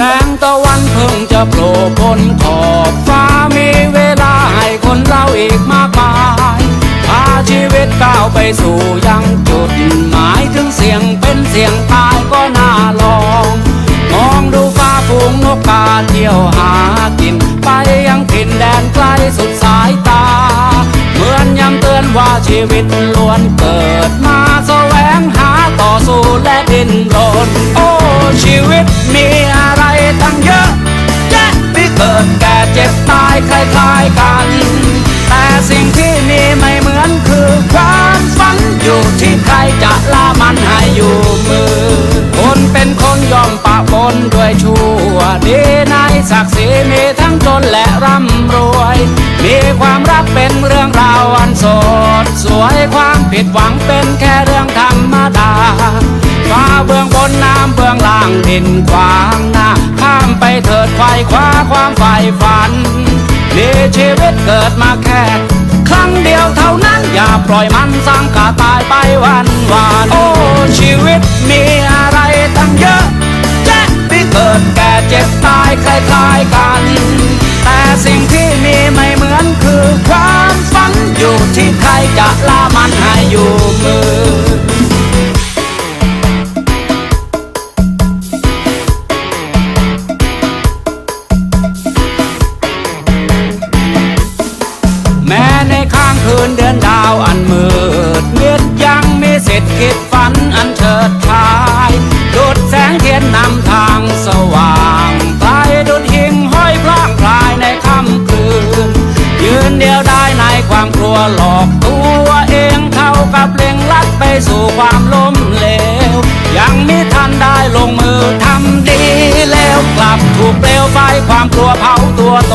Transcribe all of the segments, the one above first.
แสงตะวันเพิ่งจะโผล่พ้นขอบฟ้ามีเวลาให้คนเราอีกมากมายพาชีวิตก้าวไปสู่ยังจุดหมายถึงเสียงเป็นเสียงตายก็น่าลอง มองดูฟ้าฝูงนกกาเที่ยวหากิน ไปยังถิ่นแดนไกลสุดสายตา เหมือนย้ำเตือนว่าชีวิตล้วนเกิดมาแสวงหาต่อสู้และดิ้นรนโอ้ มีทั้งจนและร่ำรวย มีความรักเป็นเรื่องราวอันสด สวยความผิดหวังเป็นแค่เรื่องธรรมดาฟ้าเบื้องบนน้ำเบื้องล่างดินขวางหน้า ข้ามไปเถิดไขวคว้าความใฝ่ฝันมีชีวิตเกิดมาแค่ครั้งเดียวเท่านั้นอย่าปล่อยมันสังกาตายไปวันวานโอ้ชีวิตมีอะไรตั้งเยอะแยะที่เกิดแก่เจ็บายคล้ายๆกัน แต่สิ่งที่มีไม่เหมือนคือความฝันอยู่ที่ใครจะล่ามันให้อยู่มือแม้ในข้างคืนเดือนดาวอัน หลอกตัวเองเท่ากับเล็งลัดไปสู่ความล้มเหลว ยังมิทันได้ลงมือทำดีแล้วกลับถูกเปลวไฟความกลัวเผาตัวโต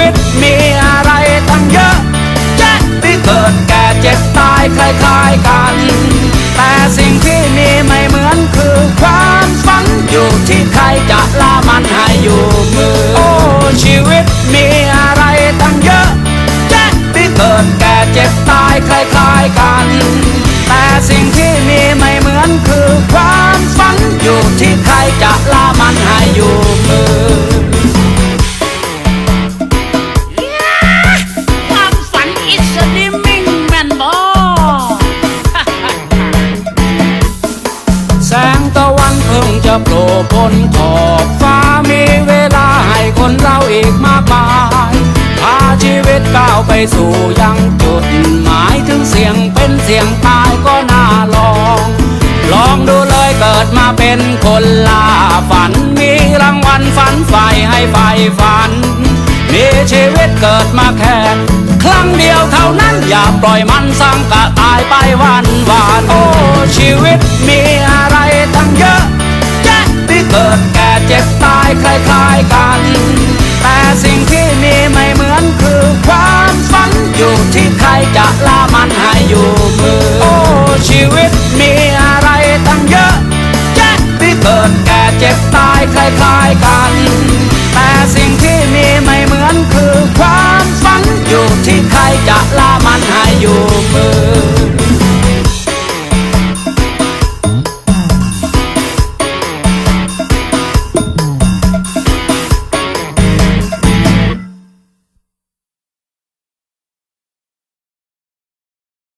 ิต อยู่ที่ใครจะล่ามันให้อยู่มือ โอ้ ชีวิตมีอะไรตั้งเยอะแยะที่เกิดแก่เจ็บตายคล้ายๆกัน แต่สิ่งที่มีไม่เหมือนคือความฝันอยู่ที่ใครจะ จะโผล่พ้นขอบฟ้ามีเวลาให้คนเราอีกมากมายพาชีวิตก้าวไปสู่ยังจุดหมายถึงเสียงเป็นเสียงตายก็น่าลอง ลองดูเลยเกิดมาเป็นคนล่าฝัน มีรางวัลฝันใฝ่ให้ใฝ่ฝันมีชีวิตเกิดมาแค่ครั้งเดียวเท่านั้นอย่าปล่อยมันสังกะตายไปวันวานโอ้ชีวิตมีอะไรตั้งเยอะ เกิดแก่เจ็บตายคล้ายๆกัน แต่สิ่งที่มีไม่เหมือนคือความฝันอยู่ที่ใครจะล่ามันให้อยู่มือ โอ้ชีวิตมีอะไรตั้งเยอะแยะที่เกิดแก่เจ็บตายคล้ายๆกัน แต่สิ่งที่มีไม่เหมือนคือความฝันอยู่ที่ใครจะล่ามันให้อยู่มือ